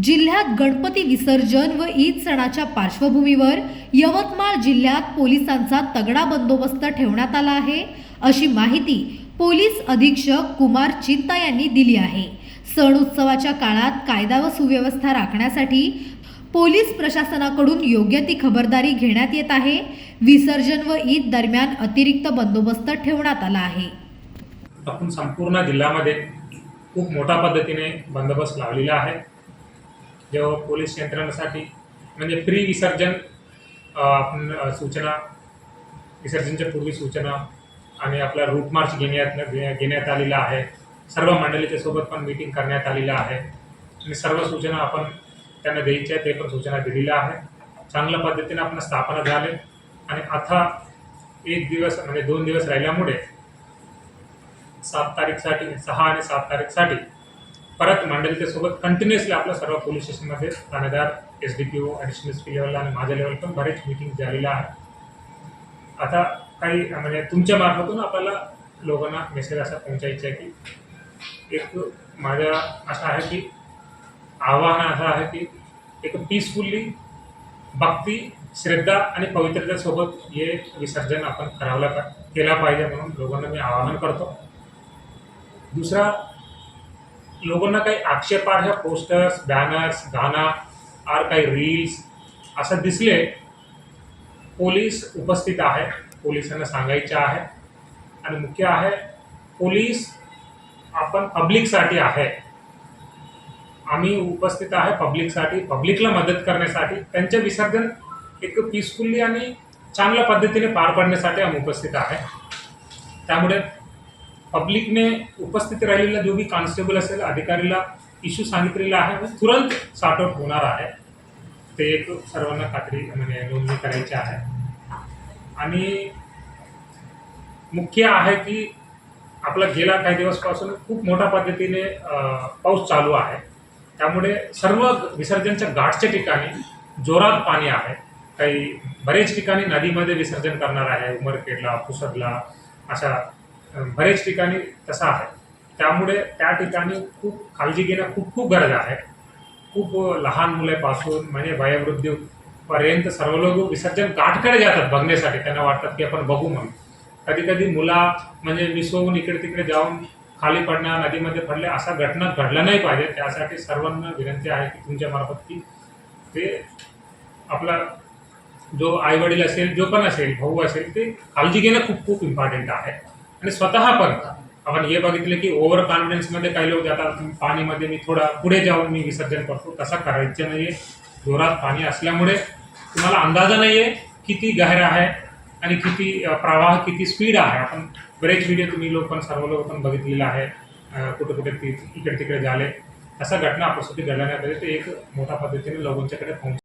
जिल्ह्यात गणपती विसर्जन व ईद सणाच्या पार्श्वभूमीवर यवतमाळ जिल्ह्यात पोलिसांचा तगडा बंदोबस्त ठेवण्यात आला आहे अशी माहिती पोलीस अधीक्षक कुमार चिंता यांनी दिली आहे. सण उत्सवाच्या काळात कायदा व सुव्यवस्था राखण्यासाठी पोलीस प्रशासनाकडून योग्य ती खबरदारी घेण्यात येत आहे. विसर्जन व ईद दरम्यान अतिरिक्त बंदोबस्त ठेवण्यात आला आहे. आपण संपूर्ण जिल्ह्यामध्ये खूप मोठ्या पद्धतीने बंदोबस्त लावलेला आहे. जेव्हा पोलीस यंत्रणेसाठी म्हणजे फ्री विसर्जन आपण सूचना विसर्जनच्या पूर्वी सूचना आणि आपला रूट मार्च घेण्यात घेण्यात आलेला आहे. सर्व मंडळीच्या सोबत पण मीटिंग करण्यात आलेलं आहे. आणि सर्व सूचना आपण त्यांना द्यायच्या ते पण सूचना दिलेल्या आहे चांगल्या पद्धतीने आपण स्थापना झाले. आणि आता एक दिवस म्हणजे दोन दिवस राहिल्यामुळे सात तारीखसाठी सहा आणि सात तारीखसाठी परत मंडळीच्या सोबत कंटिन्युअसली आपल्या सर्व पोलीस स्टेशनमध्ये ठाणेदार S D P O additional S P लेवलला आणि माझ्या लेवल पण बरेच मीटिंग झालेल्या आहे आता काही म्हणजे तुमच्या मार्फतून आपल्याला लोकांना मेसेज असा पोहोचायचा आहे की एक माझ्या असं आहे की आव्हान असं आहे की एक पीसफुल्ली भक्ती श्रद्धा आणि पवित्रतेसोबत हे विसर्जन आपण करावला केला पाहिजे म्हणून लोकांना मी आवाहन करतो. दुसरा लोकांना काही आक्षेपार्ह पोस्टर्स बॅनर्स गाणं आर काही रील्स असं दिसले पोलीस उपस्थित आहे पोलिसांना सांगायचे आहे. आणि मुख्य आहे पोलीस आपण पब्लिकसाठी आहे. आम्ही उपस्थित आहे पब्लिकसाठी पब्लिकला मदत करण्यासाठी. त्यांचे विसर्जन एक पीसफुल्ली आणि चांगल्या पद्धतीने पार पाडण्यासाठी आम्ही उपस्थित आहे. त्यामुळे पब्लिकने उपस्थित राहिलेला जो भी कॉन्स्टेबल असेल अधिकारीला इश्यू सांगितलेला आहे म्हणजे तुरंत सॉर्ट आउट होणार आहे. ते एक सर्वांना खात्री म्हणजे नोंदणी करायची आहे. आणि मुख्य आहे की आपला गेला काही दिवसपासून खूप मोठ्या पद्धतीने पाऊस चालू आहे. त्यामुळे सर्व विसर्जनच्या घाटच्या ठिकाणी जोरात पाणी आहे. काही बरेच ठिकाणी नदीमध्ये विसर्जन करणार आहे उमरखेडला पुसदला अशा बरेच ठिकाणी तसा आहे. त्यामुळे त्या ठिकाणी खूप काळजी घेणं खूप खूप गरज आहे. खूप लहान मुलेपासून म्हणजे वयोवृद्धीपर्यंत सर्व लोक विसर्जन घाटकडे जातात बघण्यासाठी. त्यांना वाटतात की आपण बघू म्हणून. कधी कधी मुला म्हणजे मिसवून इकडे तिकडे जाऊन खाली पडणार नदीमध्ये पडले असा घटना घडलं नाही पाहिजे त्यासाठी सर्वांना विनंती आहे की तुमच्या मार्फत की ते आपला जो आईवडील असेल जो पण असेल भाऊ असेल ते काळजी घेणं खूप खूप इम्पॉर्टंट आहे. आणि स्वतः पण आपण हे बघितलं की ओव्हर कॉन्फिडन्समध्ये काही लोक जातात पाणीमध्ये मी थोडा पुढे जाऊन मी विसर्जन करतो. तसं करायचं नाही आहे जोरात पाणी असल्यामुळे तुम्हाला अंदाजा नाही आहे किती गहरा आहे आणि किती प्रवाह किती स्पीड आहे. आपण बरेच व्हिडिओ तुम्ही लोक पण सर्व लोक पण बघितलेला आहे. कुठे कुठे ती इकडे तिकडे झाले. अशा घटना आपल्यासाठी घडल्या नाही पाहिजे ते एक मोठ्या पद्धतीने लोकांच्याकडे पोहोच